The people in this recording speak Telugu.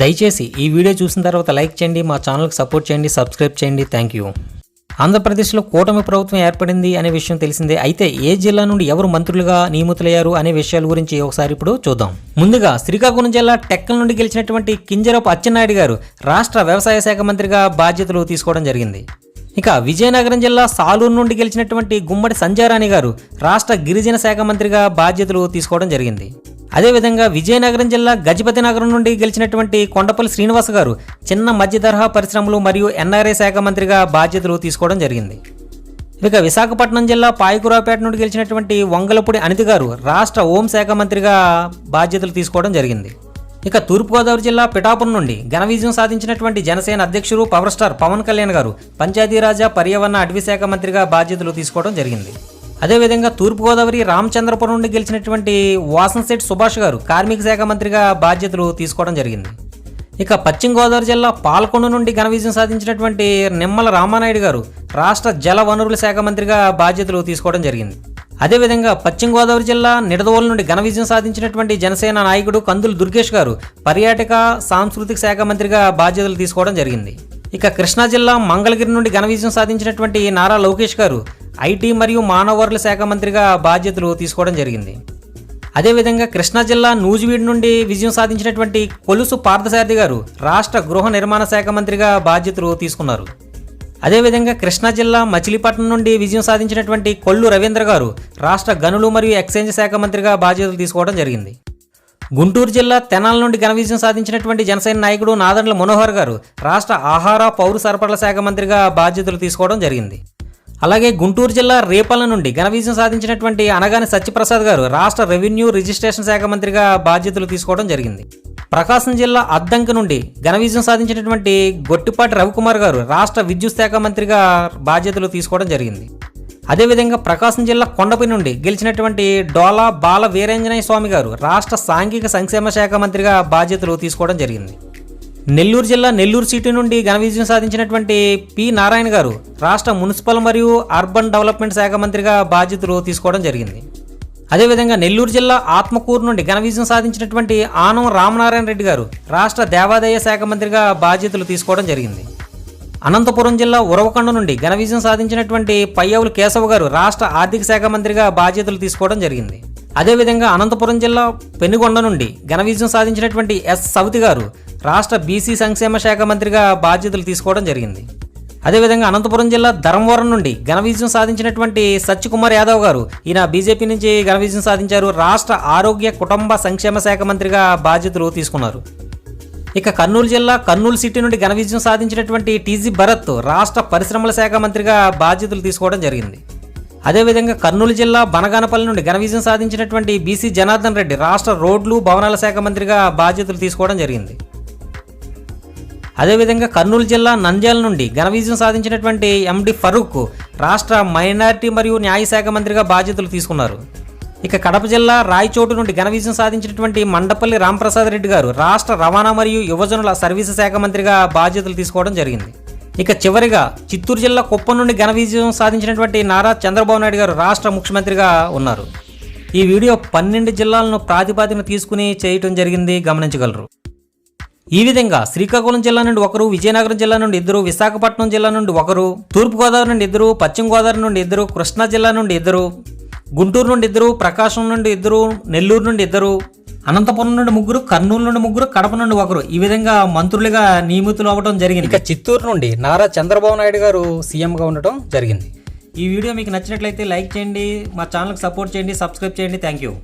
దయచేసి ఈ వీడియో చూసిన తర్వాత లైక్ చేయండి మా ఛానల్కి సపోర్ట్ చేయండి సబ్స్క్రైబ్ చేయండి. థ్యాంక్ యూ ఆంధ్రప్రదేశ్లో కూటమి ప్రభుత్వం ఏర్పడింది అనే విషయం తెలిసిందే. అయితే ఏ జిల్లా నుండి ఎవరు మంత్రులుగా నియమితులయ్యారు అనే విషయాల గురించి ఒకసారి ఇప్పుడు చూద్దాం. ముందుగా శ్రీకాకుళం జిల్లా టెక్కల నుండి గెలిచినటువంటి కింజరపు అచ్చెన్నాయుడు గారు రాష్ట్ర వ్యవసాయ శాఖ మంత్రిగా బాధ్యతలు తీసుకోవడం జరిగింది. ఇక విజయనగరం జిల్లా సాలూరు నుండి గెలిచినటువంటి గుమ్మడి సంజారాణి గారు రాష్ట్ర గిరిజన శాఖ మంత్రిగా బాధ్యతలు తీసుకోవడం జరిగింది. అదేవిధంగా విజయనగరం జిల్లా గజపతి నగరం నుండి గెలిచినటువంటి కొండపల్లి శ్రీనివాస్ గారు చిన్న మధ్య తరహా పరిశ్రమలు మరియు ఎన్ఆర్ఐ శాఖ మంత్రిగా బాధ్యతలు తీసుకోవడం జరిగింది. ఇక విశాఖపట్నం జిల్లా పాయకురాపేట నుండి గెలిచినటువంటి వంగలపూడి అనితి గారు రాష్ట్ర హోంశాఖ మంత్రిగా బాధ్యతలు తీసుకోవడం జరిగింది. ఇక తూర్పుగోదావరి జిల్లా పిఠాపురం నుండి ఘన విజయం సాధించినటువంటి జనసేన అధ్యక్షుడు పవర్ స్టార్ పవన్ కళ్యాణ్ గారు పంచాయతీరాజా పర్యావరణ అటవీ శాఖ మంత్రిగా బాధ్యతలు తీసుకోవడం జరిగింది. అదేవిధంగా తూర్పుగోదావరి రామచంద్రపురం నుండి గెలిచినటువంటి వాసన్శెట్టి సుభాష్ గారు కార్మిక శాఖ మంత్రిగా బాధ్యతలు తీసుకోవడం జరిగింది. ఇక పశ్చిమ గోదావరి జిల్లా పాల్కొండ నుండి ఘన విజయం సాధించినటువంటి నిమ్మల రామానాయుడు గారు రాష్ట్ర జల వనరుల శాఖ మంత్రిగా బాధ్యతలు తీసుకోవడం జరిగింది. అదేవిధంగా పశ్చిమ గోదావరి జిల్లా నిడదవోలు నుండి ఘన విజయం సాధించినటువంటి జనసేన నాయకుడు కందులు దుర్గేష్ గారు పర్యాటక సాంస్కృతిక శాఖ మంత్రిగా బాధ్యతలు తీసుకోవడం జరిగింది. ఇక కృష్ణా జిల్లా మంగళగిరి నుండి ఘన విజయం సాధించినటువంటి నారా లోకేష్ గారు ఐటీ మరియు మానవ వనరుల శాఖ మంత్రిగా బాధ్యతలు తీసుకోవడం జరిగింది. అదేవిధంగా కృష్ణా జిల్లా నూజివీడు నుండి విజయం సాధించినటువంటి కొలుసు పార్థసారథి గారు రాష్ట్ర గృహ నిర్మాణ శాఖ మంత్రిగా బాధ్యతలు తీసుకున్నారు. అదేవిధంగా కృష్ణా జిల్లా మచిలీపట్నం నుండి విజయం సాధించినటువంటి కొల్లు రవీంద్ర గారు రాష్ట్ర గనులు మరియు ఎక్స్చేంజ్ శాఖ మంత్రిగా బాధ్యతలు తీసుకోవడం జరిగింది. గుంటూరు జిల్లా తెనాల నుండి ఘన విజయం సాధించినటువంటి జనసేన నాయకుడు నాదండ్ల మనోహర్ గారు రాష్ట్ర ఆహార పౌర సరఫరాల శాఖ మంత్రిగా బాధ్యతలు తీసుకోవడం జరిగింది. అలాగే గుంటూరు జిల్లా రేపల్ల నుండి ఘన విజయం సాధించినటువంటి అనగాని సత్యప్రసాద్ గారు రాష్ట్ర రెవెన్యూ రిజిస్ట్రేషన్ శాఖ మంత్రిగా బాధ్యతలు తీసుకోవడం జరిగింది. ప్రకాశం జిల్లా అద్దంకి నుండి ఘన విజయం సాధించినటువంటి గొట్టిపాటి రవికుమార్ గారు రాష్ట్ర విద్యుత్ శాఖ మంత్రిగా బాధ్యతలు తీసుకోవడం జరిగింది. అదేవిధంగా ప్రకాశం జిల్లా కొండపై నుండి గెలిచినటువంటి డోలా బాల వీరేంజనేయ స్వామి గారు రాష్ట్ర సాంఘిక సంక్షేమ శాఖ మంత్రిగా బాధ్యతలు తీసుకోవడం జరిగింది. నెల్లూరు జిల్లా నెల్లూరు సిటీ నుండి ఘన విజయం సాధించినటువంటి పి. నారాయణ గారు రాష్ట్ర మున్సిపల్ మరియు అర్బన్ డెవలప్మెంట్ శాఖ మంత్రిగా బాధ్యతలు తీసుకోవడం జరిగింది. అదేవిధంగా నెల్లూరు జిల్లా ఆత్మకూరు నుండి ఘన విజయం సాధించినటువంటి ఆనం రామనారాయణ రెడ్డి గారు రాష్ట్ర దేవాదాయ శాఖ మంత్రిగా బాధ్యతలు తీసుకోవడం జరిగింది. అనంతపురం జిల్లా ఉరవకొండ నుండి ఘన విజయం సాధించినటువంటి పయ్యవులు కేశవ గారు రాష్ట్ర ఆర్థిక శాఖ మంత్రిగా బాధ్యతలు తీసుకోవడం జరిగింది. అదేవిధంగా అనంతపురం జిల్లా పెనుగొండ నుండి ఘన విజయం సాధించినటువంటి ఎస్. సవితి గారు రాష్ట్ర బీసీ సంక్షేమ శాఖ మంత్రిగా బాధ్యతలు తీసుకోవడం జరిగింది. అదేవిధంగా అనంతపురం జిల్లా ధర్మవరం నుండి ఘన విజయం సాధించినటువంటి సత్యకుమార్ యాదవ్ గారు ఈయన బీజేపీ నుంచి ఘన విజయం సాధించారు. రాష్ట్ర ఆరోగ్య కుటుంబ సంక్షేమ శాఖ మంత్రిగా బాధ్యతలు తీసుకున్నారు. ఇక కర్నూలు జిల్లా కర్నూలు సిటీ నుండి ఘన విజయం సాధించినటువంటి టీజీ భరత్ రాష్ట్ర పరిశ్రమల శాఖ మంత్రిగా బాధ్యతలు తీసుకోవడం జరిగింది. అదేవిధంగా కర్నూలు జిల్లా బనగానపల్లి నుండి ఘన విజయం సాధించినటువంటి బీసీ జనార్దన్ రెడ్డి రాష్ట్ర రోడ్లు భవనాల శాఖ మంత్రిగా బాధ్యతలు తీసుకోవడం జరిగింది. అదేవిధంగా కర్నూలు జిల్లా నంద్యాల నుండి ఘన విజయం సాధించినటువంటి ఎండి ఫరూక్ రాష్ట్ర మైనారిటీ మరియు న్యాయశాఖ మంత్రిగా బాధ్యతలు తీసుకున్నారు. ఇక కడప జిల్లా రాయచోటు నుండి ఘన విజయం సాధించినటువంటి మండపల్లి రాంప్రసాద్ రెడ్డి గారు రాష్ట్ర రవాణా మరియు యువజనుల సర్వీసు శాఖ మంత్రిగా బాధ్యతలు తీసుకోవడం జరిగింది. ఇక చివరిగా చిత్తూరు జిల్లా కుప్పం నుండి ఘన విజయం సాధించినటువంటి నారా చంద్రబాబు నాయుడు గారు రాష్ట్ర ముఖ్యమంత్రిగా ఉన్నారు. ఈ వీడియో పన్నెండు జిల్లాలను ప్రాతిపాదికన తీసుకుని చేయటం జరిగింది గమనించగలరు. ఈ విధంగా శ్రీకాకుళం జిల్లా నుండి ఒకరు విజయనగరం జిల్లా నుండి ఇద్దరు విశాఖపట్నం జిల్లా నుండి ఒకరు తూర్పుగోదావరి నుండి ఇద్దరు పశ్చిమ గోదావరి నుండి ఇద్దరు కృష్ణా జిల్లా నుండి ఇద్దరు గుంటూరు నుండి ఇద్దరు ప్రకాశం నుండి ఇద్దరు నెల్లూరు నుండి ఇద్దరు అనంతపురం నుండి ముగ్గురు కర్నూలు నుండి ముగ్గురు కడప నుండి ఒకరు. ఈ విధంగా మంత్రులుగా నియమితులు అవ్వడం జరిగింది. ఇక చిత్తూరు నుండి నారా చంద్రబాబు నాయుడు గారు సీఎంగా ఉండటం జరిగింది. ఈ వీడియో మీకు నచ్చినట్లయితే లైక్ చేయండి మా ఛానల్కి సపోర్ట్ చేయండి సబ్స్క్రైబ్ చేయండి. Thank you.